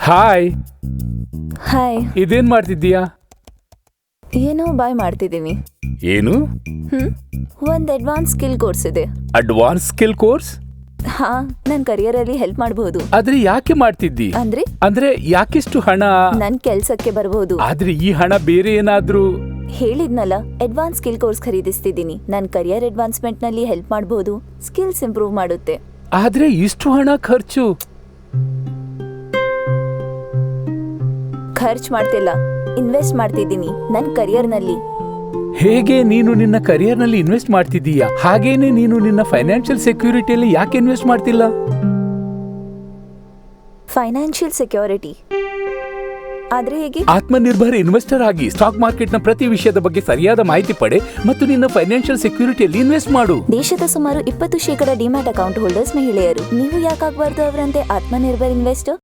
Hi hi ಇದೇನ್ ಮಾಡ್ತಿದ್ದೀಯಾ? ಏನೋ ಬಾಯ್ ಮಾಡ್ತಿದ್ದೀನಿ. ಏನು? ಹ್ಮ್? ಒಂದು ಅಡ್ವಾನ್ಸ್ ಸ್ಕಿಲ್ ಕೋರ್ಸ್ ಇದೆ. ಅಡ್ವಾನ್ಸ್ ಸ್ಕಿಲ್ ಕೋರ್ಸ್ ಹಾ ನನ್ನ ಕರಿಯರಲ್ಲಿ ಹೆಲ್ಪ್ ಮಾಡಬಹುದು ಆದ್ರೆ ಯಾಕೆ ಮಾಡ್ತಿದ್ದಿ? ಅಂದ್ರೆ? ಅಂದ್ರೆ ಯಾಕಿಷ್ಟು ಹಣ? ನನ್ ಕೆಲ್ಸಕ್ಕೆ ಬರಬಹುದು ಆದ್ರೆ ಈ ಹಣ ಬೇರೆ ಏನಾದ್ರೂ? ಹೇಳಿದ್ನಲ್ಲ ಅಡ್ವಾನ್ಸ್ ಸ್ಕಿಲ್ ಕೋರ್ಸ್ ಖರೀದಿಸ್ತಿದ್ದೀನಿ. ನನ್ನ ಕರಿಯರ್ ಅಡ್ವಾನ್ಸ್ಮೆಂಟ್ನಲ್ಲಿ ಹೆಲ್ಪ್ ಮಾಡಬಹುದು ಸ್ಕಿಲ್ಸ್ ಇಂಪ್ರೂವ್ ಮಾಡುತ್ತೆ. ಆದ್ರೆ ಇಷ್ಟು ಹಣ ಖರ್ಚು? ಖರ್ಚ್ ಮಾಡ್ತಿಲ್ಲ. ಇನ್ವೆಸ್ಟ್ ಮಾಡ್ತಿದ್ದೀನಿ ನನ್ನ ಕರಿಯರ್ನಲ್ಲಿ ಹೇಗೆ ನೀನು ನಿನ್ನ ಕರಿಯರ್ನಲ್ಲಿ ಇನ್ವೆಸ್ಟ್ ಮಾಡ್ತಿದ್ದೀಯಾ? ಹಾಗೇನೆ ನೀನು ನಿನ್ನ ಫೈನಾನ್ಷಿಯಲ್ ಸೆಕ್ಯೂರಿಟಿಯಲ್ಲಿ ಯಾಕೆ ಇನ್ವೆಸ್ಟ್ ಮಾಡ್ತಿಲ್ಲ? ಫೈನಾನ್ಷಿಯಲ್ ಸೆಕ್ಯೂರಿಟಿ ಆದ್ರೆ ಹೇಗೆ? ಆತ್ಮನಿರ್ಭರ ಇನ್ವೆಸ್ಟರ್ ಆಗಿ ಸ್ಟಾಕ್ ಮಾರ್ಕೆಟ್ನ ಪ್ರತಿ ವಿಷಯದ ಬಗ್ಗೆ ಸರಿಯಾದ ಮಾಹಿತಿ ಪಡೆ ಮತ್ತು ನಿನ್ನ ಫೈನಾನ್ಷಿಯಲ್ ಸೆಕ್ಯೂರಿಟಿಯಲ್ಲಿ ಇನ್ವೆಸ್ಟ್ ಮಾಡು. ದೇಶದ ಸುಮಾರು ಇಪ್ಪತ್ತು ಶೇಕಡ ಡಿಮ್ಯಾಟ್ ಅಕೌಂಟ್ ಹೋಲ್ಡರ್ಸ್ ಮಹಿಳೆಯರು. ನೀವು ಯಾಕಾಗಬಾರ್ದು ಅವರಂತೆ ಆತ್ಮನಿರ್ಭರ್ ಇನ್ವೆಸ್ಟರ್